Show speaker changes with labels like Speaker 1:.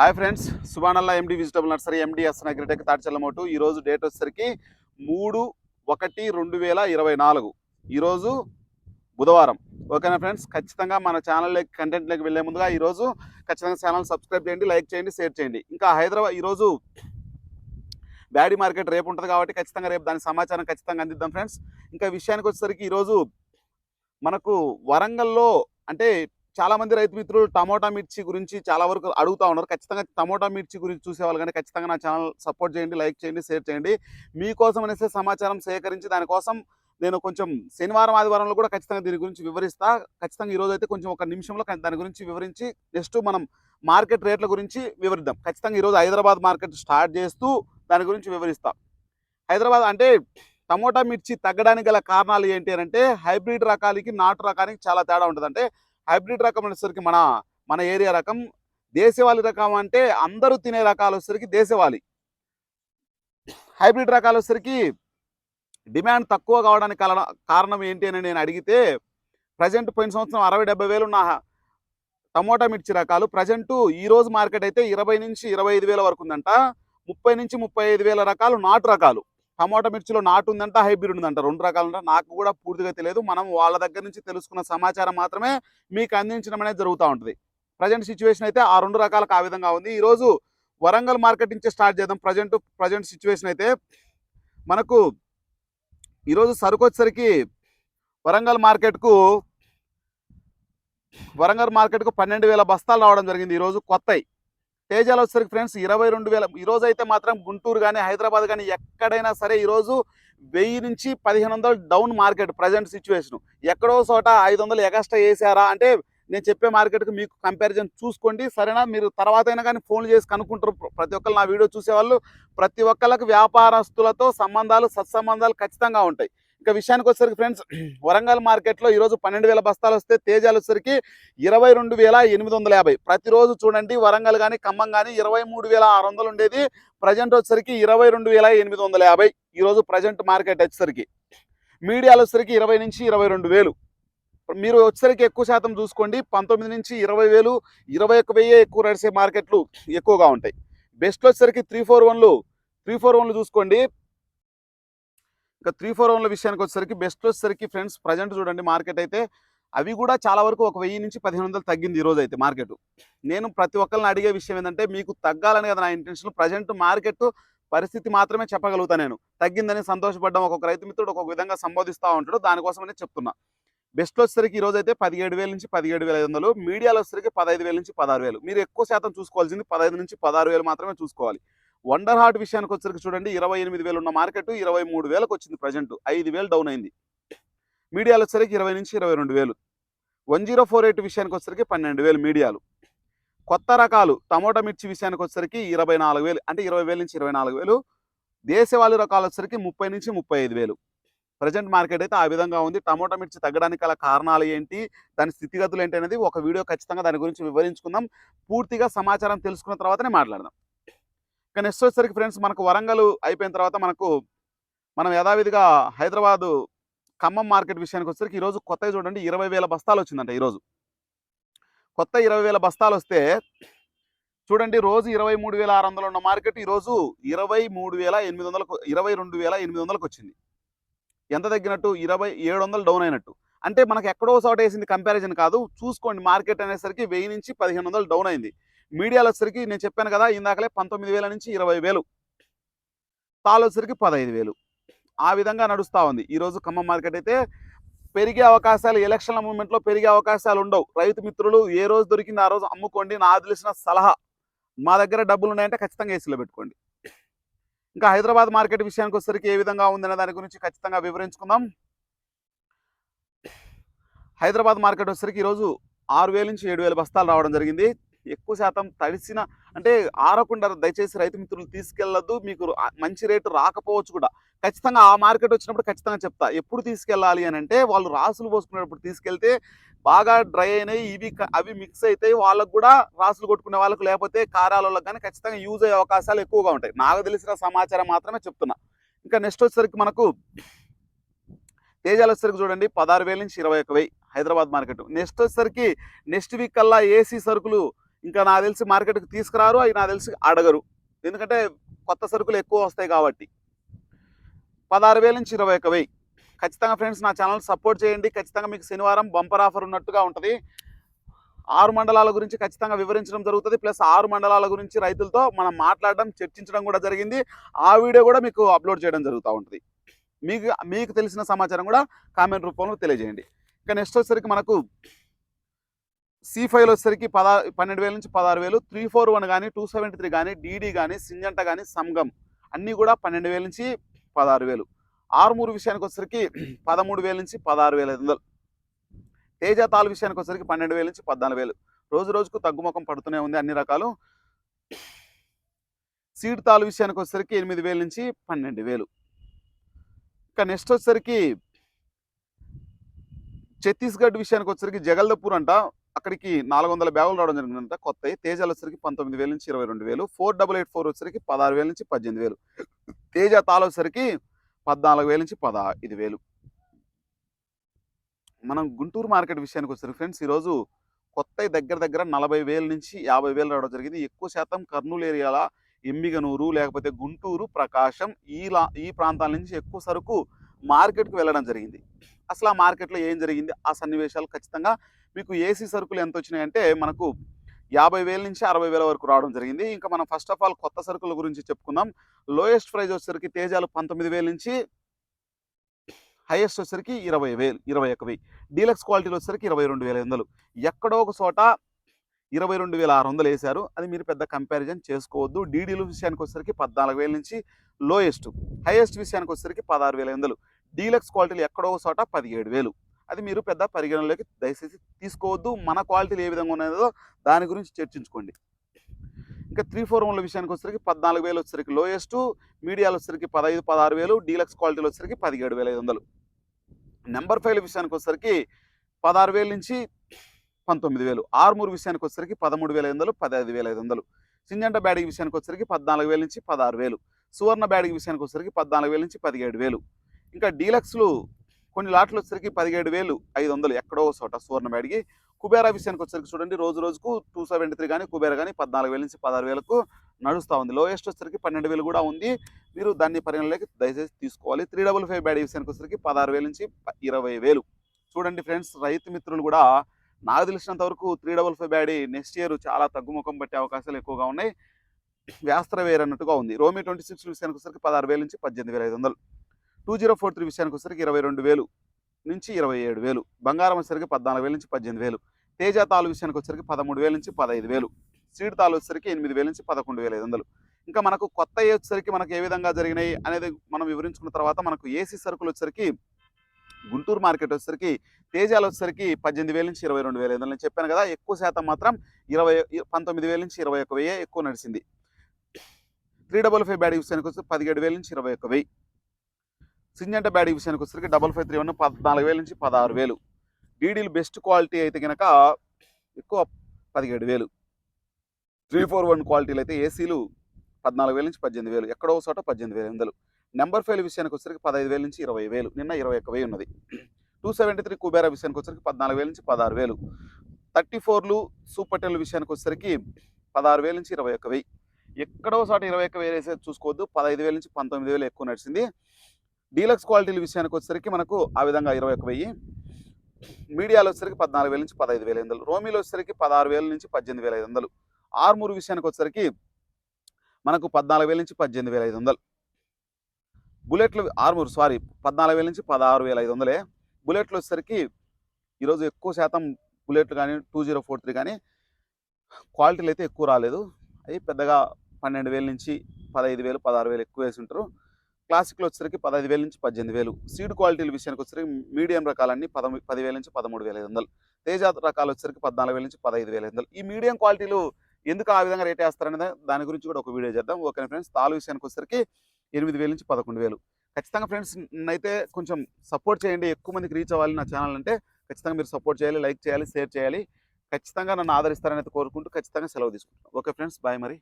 Speaker 1: Hi friends సుబానల్లా MD vegetable nursery MD S agritech తాడిచెల్లమోటు ఈరోజు date వచ్చేసరికి మూడు ఒకటి రెండు వేల ఇరవై నాలుగు. ఈరోజు బుధవారం. ఓకేనా ఫ్రెండ్స్? ఖచ్చితంగా మన ఛానల్లోకి కంటెంట్లోకి వెళ్ళే ముందుగా ఈరోజు ఖచ్చితంగా ఛానల్ సబ్స్క్రైబ్ చేయండి లైక్ చేయండి షేర్ చేయండి. ఇంకా హైదరాబాద్ ఈరోజు బ్యాడీ మార్కెట్ రేపు ఉంటుంది కాబట్టి ఖచ్చితంగా రేపు దాని సమాచారం ఖచ్చితంగా అందిద్దాం ఫ్రెండ్స్. ఇంకా విషయానికి వచ్చేసరికి ఈరోజు మనకు వరంగల్లో అంటే చాలా మంది రైతు మిత్రులు టమోటా మిర్చి గురించి చాలా వరకు అడుగుతా ఉన్నారు. ఖచ్చితంగా టమోటా మిర్చి గురించి చూసేవాళ్ళు కానీ ఖచ్చితంగా నా ఛానల్ సపోర్ట్ చేయండి లైక్ చేయండి షేర్ చేయండి. మీకోసం అనేసి సమాచారం సేకరించి దానికోసం నేను కొంచెం శనివారం ఆదివారంలో కూడా ఖచ్చితంగా దీని గురించి వివరిస్తా. ఖచ్చితంగా ఈరోజు అయితే కొంచెం ఒక నిమిషంలో దాని గురించి వివరించి నెక్స్ట్ మనం మార్కెట్ రేట్ల గురించి వివరిద్దాం. ఖచ్చితంగా ఈరోజు హైదరాబాద్ మార్కెట్ స్టార్ట్ చేస్తూ దాని గురించి వివరిస్తా. హైదరాబాద్ అంటే టమోటా మిర్చి తగ్గడానికి గల కారణాలు ఏంటి అని అంటే హైబ్రిడ్ రకాలకి నాటు రకానికి చాలా తేడా ఉంటుంది అంటే హైబ్రిడ్ రకం వచ్చేసరికి మన మన ఏరియా రకం. దేశవాళీ రకం అంటే అందరూ తినే రకాలు వచ్చేసరికి దేశవాళీ. హైబ్రిడ్ రకాలు వచ్చేసరికి డిమాండ్ తక్కువ కావడానికి కారణం ఏంటి అని నేను అడిగితే ప్రజెంట్ పోయిన సంవత్సరం అరవై డెబ్బై వేలు ఉన్న టమోటా మిర్చి రకాలు ప్రజెంటు ఈ రోజు మార్కెట్ అయితే ఇరవై నుంచి ఇరవై ఐదు వేల వరకు ఉందంట. ముప్పై నుంచి ముప్పై ఐదు వేల రకాలు నాటు రకాలు. టమోటా మిర్చిలో నాటు ఉందంట హైబ్రిడ్ ఉందంట. రెండు రకాలంట. నాకు కూడా పూర్తిగా తెలియదు. మనం వాళ్ళ దగ్గర నుంచి తెలుసుకున్న సమాచారం మాత్రమే మీకు అందించడం అనేది జరుగుతూ ఉంటుంది. ప్రజెంట్ సిచ్యువేషన్ అయితే ఆ రెండు రకాలకు ఆ విధంగా ఉంది. ఈరోజు వరంగల్ మార్కెట్ నుంచి స్టార్ట్ చేద్దాం. ప్రజెంట్ ప్రజెంట్ సిచ్యువేషన్ అయితే మనకు ఈరోజు సరుకు వచ్చేసరికి వరంగల్ మార్కెట్కు వరంగల్ మార్కెట్కు పన్నెండు వేల బస్తాలు రావడం జరిగింది. ఈరోజు కొత్తవి తేజాలు వచ్చేసరికి ఫ్రెండ్స్ ఇరవై రెండు వేల. ఈరోజు అయితే మాత్రం గుంటూరు కానీ హైదరాబాద్ కానీ ఎక్కడైనా సరే ఈరోజు వెయ్యి నుంచి పదిహేను వందలు డౌన్ మార్కెట్ ప్రజెంట్ సిచ్యువేషన్. ఎక్కడో చోట ఐదు వందలు ఎగస్ట్రా వేసారా అంటే నేను చెప్పే మార్కెట్కి మీకు కంపారిజన్ చూసుకోండి సరేనా? మీరు తర్వాత అయినా కానీ ఫోన్ చేసి కనుక్కుంటారు. ప్రతి ఒక్కరు నా వీడియో చూసేవాళ్ళు. ప్రతి ఒక్కళ్ళకి వ్యాపారస్తులతో సంబంధాలు సత్సంబంధాలు ఖచ్చితంగా ఉంటాయి. ఇంకా విషయానికి వచ్చేసరికి ఫ్రెండ్స్ వరంగల్ మార్కెట్లో ఈరోజు పన్నెండు వేల బస్తాలు వస్తే తేజాలు వచ్చేసరికి ఇరవై రెండు వేల ఎనిమిది వందల యాభై. ప్రతిరోజు చూడండి వరంగల్ కానీ ఖమ్మం కానీ ఇరవై మూడు వేల ఆరు వందలు ఉండేది. ప్రజెంట్ వచ్చేసరికి ఇరవై రెండు వేల ఎనిమిది వందల యాభై. ఈరోజు ప్రజెంట్ మార్కెట్ వచ్చేసరికి మీడియాలు వచ్చేసరికి ఇరవై నుంచి ఇరవై రెండు వేలు. మీరు వచ్చేసరికి ఎక్కువ శాతం చూసుకోండి పంతొమ్మిది నుంచి ఇరవై వేలు ఇరవై ఒక్క వెయ్యి ఎక్కువ నడిచే మార్కెట్లు ఎక్కువగా ఉంటాయి. బెస్ట్ వచ్చేసరికి త్రీ ఫోర్ వన్లు త్రీ ఫోర్ వన్లు చూసుకోండి. ఇంకా త్రీ ఫోర్ వన్ల విషయానికి వచ్చేసరికి బెస్ట్ వచ్చేసరికి ఫ్రెండ్స్ ప్రజెంట్ చూడండి మార్కెట్ అయితే అవి కూడా చాలా వరకు ఒక వెయ్యి నుంచి పదిహేను వందలు తగ్గింది ఈరోజు అయితే మార్కెట్ నేను ప్రతి ఒక్కరిని అడిగే విషయం ఏంటంటే మీకు తగ్గాలని కదా నా ఇంటెన్షన్ ప్రజెంట్ మార్కెట్ పరిస్థితి మాత్రమే చెప్పగలుగుతా నేను. తగ్గిందని సంతోషపడ్డం ఒక్కొక్క రైతు మిత్రుడు ఒక్కొక్క విధంగా సంబోధిస్తూ ఉంటాడు దానికోసమనే చెప్తున్నా. బెస్ట్ వచ్చేసరికి ఈ రోజు అయితే పదిహేడు వేల నుంచి పదిహేడు వేల ఐదు వందలు మీడియాలో వచ్చేసరికి పదహైదు వేల నుంచి పదహారు వేలు. మీరు ఎక్కువ శాతం చూసుకోవాల్సింది పదహైదు నుంచి పదహారు వేలు మాత్రమే చూసుకోవాలి. వండర్ హార్ట్ విషయానికి వచ్చరికి చూడండి ఇరవై ఎనిమిది వేలు ఉన్న మార్కెట్ ఇరవై మూడు వేలకు వచ్చింది ప్రజెంట్ ఐదు వేలు డౌన్ అయింది. మీడియాలో వచ్చరికి ఇరవై నుంచి ఇరవై రెండు వేలు. వన్ జీరో ఫోర్ ఎయిట్ విషయానికి వచ్చేసరికి పన్నెండు వేలు మీడియాలు. కొత్త రకాలు టమోటా మిర్చి విషయానికి వచ్చరికి ఇరవై నాలుగు వేలు అంటే ఇరవై వేల నుంచి ఇరవై నాలుగు వేలు. దేశవాళీ రకాలు వచ్చేసరికి ముప్పై నుంచి ముప్పై ఐదు వేలు. ప్రజెంట్ మార్కెట్ అయితే ఆ విధంగా ఉంది. టమోటా మిర్చి తగ్గడానికి గల కారణాలు ఏంటి? దాని స్థితిగతులు ఏంటి అనేది ఒక వీడియో ఖచ్చితంగా దాని గురించి వివరించుకుందాం. పూర్తిగా సమాచారం తెలుసుకున్న తర్వాతనే మాట్లాడదాం. కానీ నెక్స్ట్ వచ్చేసరికి ఫ్రెండ్స్ మనకు వరంగల్ అయిపోయిన తర్వాత మనకు మనం యథావిధిగా హైదరాబాదు ఖమ్మం మార్కెట్ విషయానికి వచ్చేసరికి ఈరోజు కొత్తగా చూడండి ఇరవై వేల బస్తాలు వచ్చిందంట ఈరోజు. కొత్త ఇరవై వేల బస్తాలు వస్తే చూడండి రోజు ఇరవై మూడు వేల ఆరు వందలు ఉన్న మార్కెట్ ఈరోజు ఇరవై మూడు వేల ఎనిమిది వందలకు ఇరవై రెండు వేల ఎనిమిది వందలకు వచ్చింది. ఎంత తగ్గినట్టు? ఇరవై ఏడు వందలు డౌన్ అయినట్టు. అంటే మనకు ఎక్కడో చోట వేసింది కంపారిజన్ కాదు చూసుకోండి మార్కెట్ అనేసరికి వెయ్యి నుంచి పదిహేను వందలు డౌన్ అయింది. మీడియాలో వచ్చరికి నేను చెప్పాను కదా ఇందాకలే పంతొమ్మిది వేల నుంచి ఇరవై వేలు. తాలు వచ్చేసరికి పదహైదు వేలు. ఆ విధంగా నడుస్తూ ఉంది. ఈరోజు ఖమ్మం మార్కెట్ అయితే పెరిగే అవకాశాలు ఎలక్షన్ల మూమెంట్లో పెరిగే అవకాశాలు ఉండవు. రైతు మిత్రులు ఏ రోజు దొరికింది ఆ రోజు అమ్ముకోండి. నా తెలిసిన సలహా మా దగ్గర డబ్బులు ఉన్నాయంటే ఖచ్చితంగా ఏసీలో పెట్టుకోండి. ఇంకా హైదరాబాద్ మార్కెట్ విషయానికి వచ్చేసరికి ఏ విధంగా ఉందనే దాని గురించి ఖచ్చితంగా వివరించుకుందాం. హైదరాబాద్ మార్కెట్ వచ్చేసరికి ఈరోజు ఆరు వేల నుంచి ఏడు వేల బస్తాలు రావడం జరిగింది. ఎక్కువ శాతం తడిసిన అంటే ఆరకుండా దయచేసి రైతు మిత్రులు తీసుకెళ్ళొద్దు. మీకు మంచి రేటు రాకపోవచ్చు కూడా. ఖచ్చితంగా ఆ మార్కెట్ వచ్చినప్పుడు ఖచ్చితంగా చెప్తా. ఎప్పుడు తీసుకెళ్ళాలి అని అంటే వాళ్ళు రాసులు పోసుకునేటప్పుడు తీసుకెళ్తే బాగా డ్రై అయినాయి ఇవి అవి మిక్స్ అవుతాయి వాళ్ళకు కూడా రాసులు కొట్టుకునే వాళ్ళకు లేకపోతే కారాలలో కానీ ఖచ్చితంగా యూజ్ అయ్యే అవకాశాలు ఎక్కువగా ఉంటాయి. నాకు తెలిసిన సమాచారం మాత్రమే చెప్తున్నా. ఇంకా నెక్స్ట్ వచ్చేసరికి మనకు తేజాలు వచ్చేసరికి చూడండి. పదహారు వేల నుంచి ఇరవై ఒక వెయ్యి హైదరాబాద్ మార్కెట్. నెక్స్ట్ వచ్చేసరికి నెక్స్ట్ వీక్ కల్లా ఏసీ సరుకులు ఇంకా నాకు తెలిసి మార్కెట్కి తీసుకురారు అవి నాకు తెలిసి అడగరు. ఎందుకంటే కొత్త సరుకులు ఎక్కువ వస్తాయి కాబట్టి. పదహారు వేల నుంచి ఇరవై ఒక వెయ్యి. ఖచ్చితంగా ఫ్రెండ్స్ నా ఛానల్ సపోర్ట్ చేయండి. ఖచ్చితంగా మీకు శనివారం బంపర్ ఆఫర్ ఉన్నట్టుగా ఉంటుంది. ఆరు మండలాల గురించి ఖచ్చితంగా వివరించడం జరుగుతుంది. ప్లస్ ఆరు మండలాల గురించి రైతులతో మనం మాట్లాడడం చర్చించడం కూడా జరిగింది. ఆ వీడియో కూడా మీకు అప్లోడ్ చేయడం జరుగుతూ ఉంటుంది. మీకు మీకు తెలిసిన సమాచారం కూడా కామెంట్ రూపంలో తెలియజేయండి. ఇక నెక్స్ట్ వచ్చేసరికి మనకు సి ఫైవ్లో వచ్చేసరికి పదా పన్నెండు వేల నుంచి పదహారు వేలు త్రీ ఫోర్ వన్ కానీ టూ సెవెంటీ త్రీ కానీ డీడీ కానీ సింజంట కానీ సంగం అన్నీ కూడా పన్నెండు వేల నుంచి పదహారు వేలు. ఆరుమూరు విషయానికి వచ్చేసరికి పదమూడు వేల నుంచి పదహారు వేల ఐదు వందలు. తేజ తాలు విషయానికి వచ్చేసరికి పన్నెండు వేల నుంచి పద్నాలుగు వేలు. రోజు రోజుకు తగ్గుముఖం పడుతూనే ఉంది అన్ని రకాలు. సీడ్ తాలు విషయానికి వచ్చేసరికి ఎనిమిది వేల నుంచి పన్నెండు వేలు. ఇక నెక్స్ట్ వచ్చేసరికి ఛత్తీస్గఢ్ విషయానికి వచ్చేసరికి జగల్దపూర్ అంట. అక్కడికి నాలుగు వందల బ్యాగులు రావడం జరిగిందంట. కొత్త తేజాలు వచ్చరికి పంతొమ్మిది వేల నుంచి ఇరవై రెండు వేలు. ఫోర్ డబల్ ఎయిట్ ఫోర్ వచ్చేసరికి పదహారు వేల నుంచి పద్దెనిమిది వేలు. తేజ తాలు వచ్చరికి పద్నాలుగు వేల నుంచి పదహైదు వేలు. మనం గుంటూరు మార్కెట్ విషయానికి వచ్చేసరికి ఫ్రెండ్స్ ఈరోజు కొత్త దగ్గర దగ్గర నలభై వేల నుంచి యాభై వేలు రావడం జరిగింది. ఎక్కువ శాతం కర్నూలు ఏరియాల ఎమ్మిగనూరు లేకపోతే గుంటూరు ప్రకాశం ఈ లా ఈ ప్రాంతాల నుంచి ఎక్కువ సరుకు మార్కెట్కి వెళ్ళడం జరిగింది. అసలు ఆ మార్కెట్లో ఏం జరిగింది? ఆ సన్నివేశాలు ఖచ్చితంగా మీకు ఏసీ సరుకులు ఎంత వచ్చినాయంటే మనకు యాభై వేల నుంచి అరవై వేల వరకు రావడం జరిగింది. ఇంకా మనం ఫస్ట్ ఆఫ్ ఆల్ కొత్త సరుకుల గురించి చెప్పుకుందాం. లోయెస్ట్ ప్రైజ్ వచ్చేసరికి తేజాలు పంతొమ్మిది వేల నుంచి హైయెస్ట్ వచ్చేసరికి ఇరవై వేలు ఇరవై ఒక వెయ్యి డీలక్స్ క్వాలిటీలు వచ్చేసరికి ఇరవై రెండు వేల వందలు. ఎక్కడో ఒక చోట ఇరవై రెండు వేల ఆరు వందలు వేశారు. అది మీరు పెద్ద కంపారిజన్ చేసుకోవద్దు. డీడీలు విషయానికి వచ్చేసరికి పద్నాలుగు వేల నుంచి లోయెస్ట్ హైయెస్ట్ విషయానికి వచ్చేసరికి పదహారు వేల వందలు. డీలక్స్ క్వాలిటీలు ఎక్కడో ఒక చోట పదిహేడు వేలు అది మీరు పెద్ద పరిగణలోకి దయచేసి తీసుకోవద్దు. మన క్వాలిటీలు ఏ విధంగా ఉన్నాయో దాని గురించి చర్చించుకోండి. ఇంకా త్రీ ఫోర్ వన్ల విషయానికి వచ్చేసరికి పద్నాలుగు వేలు వచ్చేసరికి లోయెస్ట్ మీడియాలు వచ్చేసరికి పదహైదు పదహారు వేలు డీలక్స్ క్వాలిటీలు వచ్చేసరికి పదిహేడు వేల ఐదు వందలు. నెంబర్ ఫైవ్ విషయానికి వచ్చేసరికి పదహారు వేల నుంచి పంతొమ్మిది వేలు. ఆరుమూరు విషయానికి వచ్చేసరికి పదమూడు వేల ఐదు వందలు పదహైదు వేల ఐదు వందలు. సింజంట బ్యాడింగ్ విషయానికి వచ్చేసరికి పద్నాలుగు వేల నుంచి పదహారు వేలు. సువర్ణ బ్యాడింగ్ విషయానికి వచ్చేసరికి పద్నాలుగు వేల నుంచి పదిహేడు వేలు. ఇంకా డీలక్స్లు కొన్ని లాట్లు వచ్చేసరికి పదిహేడు వేలు ఐదు వందలు ఎక్కడో చోట సువర్ణ బ్యాడిగి కుబేరా విషయానికి వచ్చేసరికి చూడండి రోజు రోజుకు టూ సెవెంటీ త్రీ కానీ కుబేరా కానీ పద్నాలుగు వేల నుంచి పదహారు వేలకు నడుస్తూ ఉంది. లోయెస్ట్ వచ్చేసరికి పన్నెండు వేలు కూడా ఉంది. మీరు దాన్ని పరిగణలోకి దయచేసి తీసుకోవాలి. త్రీ డబుల్ ఫైవ్ బ్యాడీ విషయానికి వచ్చేసరికి పదహారు వేల నుంచి ఇరవై వేలు. చూడండి ఫ్రెండ్స్ రైతు మిత్రులు కూడా నాకు తెలిసినంత వరకు three double five Byadgi next year చాలా తగ్గుముఖం పట్టే అవకాశాలు ఎక్కువగా ఉన్నాయి. వ్యాస్త్ర వేర్ అన్నట్టుగా ఉంది. రోమి ట్వంటీ సిక్స్ విషయానికి వచ్చేసరికి పదహారు వేల నుంచి పద్దెనిమిది వేల ఐదు వందలు. టూ జీరో ఫోర్ త్రీ విషయానికి వచ్చేసరికి ఇరవై రెండు వేలు నుంచి ఇరవై ఏడు వేలు. బంగారం వచ్చేసరికి పద్నాలుగు వేల నుంచి పద్దెనిమిది వేలు. తేజ తాలు విషయానికి వచ్చేసరికి పదమూడు వేల నుంచి పదహైదు వేలు. సీడ్ తాలు వచ్చేసరికి ఎనిమిది వేల నుంచి పదకొండు వేల ఐదు వందలు. ఇంకా మనకు కొత్త వచ్చేసరికి మనకు ఏ విధంగా జరిగినాయి అనేది మనం వివరించుకున్న తర్వాత మనకు ఏసీ సరుకులు వచ్చేసరికి గుంటూరు మార్కెట్ వచ్చేసరికి తేజాలు వచ్చేసరికి పద్దెనిమిది వేల నుంచి ఇరవై రెండు వేల ఐదు వందలు నేను చెప్పాను కదా. ఎక్కువ శాతం మాత్రం ఇరవై పంతొమ్మిది వేల నుంచి ఇరవై ఒక వెయ్యి ఎక్కువ నడిచింది. త్రీ డబల్ ఫైవ్ బ్యాడ్ విషయానికి వచ్చి పదిహేడు వేల నుంచి ఇరవై ఒక వెయ్యి సింజంట బ్యాడీ విషయానికి వచ్చేసరికి డబల్ ఫైవ్ త్రీ వన్ పద్నాలుగు వేల నుంచి పదహారు వేలు. డీడీలు బెస్ట్ క్వాలిటీ అయితే కనుక ఎక్కువ పదిహేడు వేలు. త్రీ ఫోర్ వన్ క్వాలిటీలు అయితే ఏసీలు పద్నాలుగు వేల నుంచి పద్దెనిమిది వేలు. ఎక్కడో చోట పద్దెనిమిది వేల వందలు నెంబర్ ఫైవ్ విషయానికి వచ్చేసరికి పదహైదు వేల నుంచి ఇరవై వేలు. నిన్న ఇరవై ఒక్క వెయ్యి ఉన్నది. టూ సెవెంటీ త్రీ కుబేరా విషయానికి వచ్చరికి పద్నాలుగు వేల నుంచి పదహారు వేలు. థర్టీ ఫోర్లు సూపర్ టెన్ విషయానికి వచ్చేసరికి పదహారు వేల నుంచి ఇరవై ఒక్క వెయ్యి. ఎక్కడో చోట ఇరవై ఒక్క వేలు వేసే చూసుకోవద్దు. పదహైదు వేల నుంచి పంతొమ్మిది వేలు ఎక్కువ నడిచింది. డీలక్స్ క్వాలిటీల విషయానికి వచ్చేసరికి మనకు ఆ విధంగా ఇరవై ఒక వెయ్యి. మీడియాలో వచ్చేసరికి పద్నాలుగు వేల నుంచి పదహైదు వేల ఐదు వందలు. రోమిలో వచ్చేసరికి పదహారు వేల నుంచి పద్దెనిమిది వేల ఐదు వందలు. ఆర్మూరు విషయానికి వచ్చేసరికి మనకు పద్నాలుగు వేల నుంచి పద్దెనిమిది వేల ఐదు వందలు. బుల్లెట్లు ఆర్మూరు సారీ పద్నాలుగు వేల నుంచి పదహారు వేల ఐదు వందలే. బుల్లెట్లు వచ్చేసరికి ఈరోజు ఎక్కువ శాతం బుల్లెట్లు కానీ టూ జీరో ఫోర్ త్రీ కానీ క్వాలిటీలు అయితే ఎక్కువ రాలేదు. అవి పెద్దగా పన్నెండు వేల నుంచి పదహైదు వేలు పదహారు వేలు ఎక్కువ వేసి ఉంటారు. క్లాసిక్లో వచ్చేసరికి పదహైదు వేల నుంచి పద్దెనిమిది వేలు. సీడ్ క్వాలిటీల విషయానికి వచ్చేసరికి మీడియం రకాలన్నీ పదమూ పదివేల నుంచి పదమూడు వేల ఐదు వందలు. తేజ రకాలు వచ్చేసరికి పద్నాలుగు వేల నుంచి పదహైదు వేల ఐదు వందలు. ఈ మీడియం క్వాలిటీలు ఎందుకు ఆ విధంగా రేట్ వేస్తారనేది దాని గురించి కూడా ఒక వీడియో చేద్దాం. Okay friends? తాలు విషయానికి వచ్చేసరికి ఎనిమిది వేల నుంచి పదకొండు వేలు. ఖచ్చితంగా ఫ్రెండ్స్ అయితే కొంచెం సపోర్ట్ చేయండి. ఎక్కువ మందికి రీచ్ అవ్వాలి నా ఛానల్ అంటే ఖచ్చితంగా మీరు సపోర్ట్ చేయాలి లైక్ చేయాలి షేర్ చేయాలి. ఖచ్చితంగా నన్ను ఆదరిస్తారని కోరుకుంటూ ఖచ్చితంగా సెలవు తీసుకుంటాను ఓకే ఫ్రెండ్స్ బాయ్ మరి.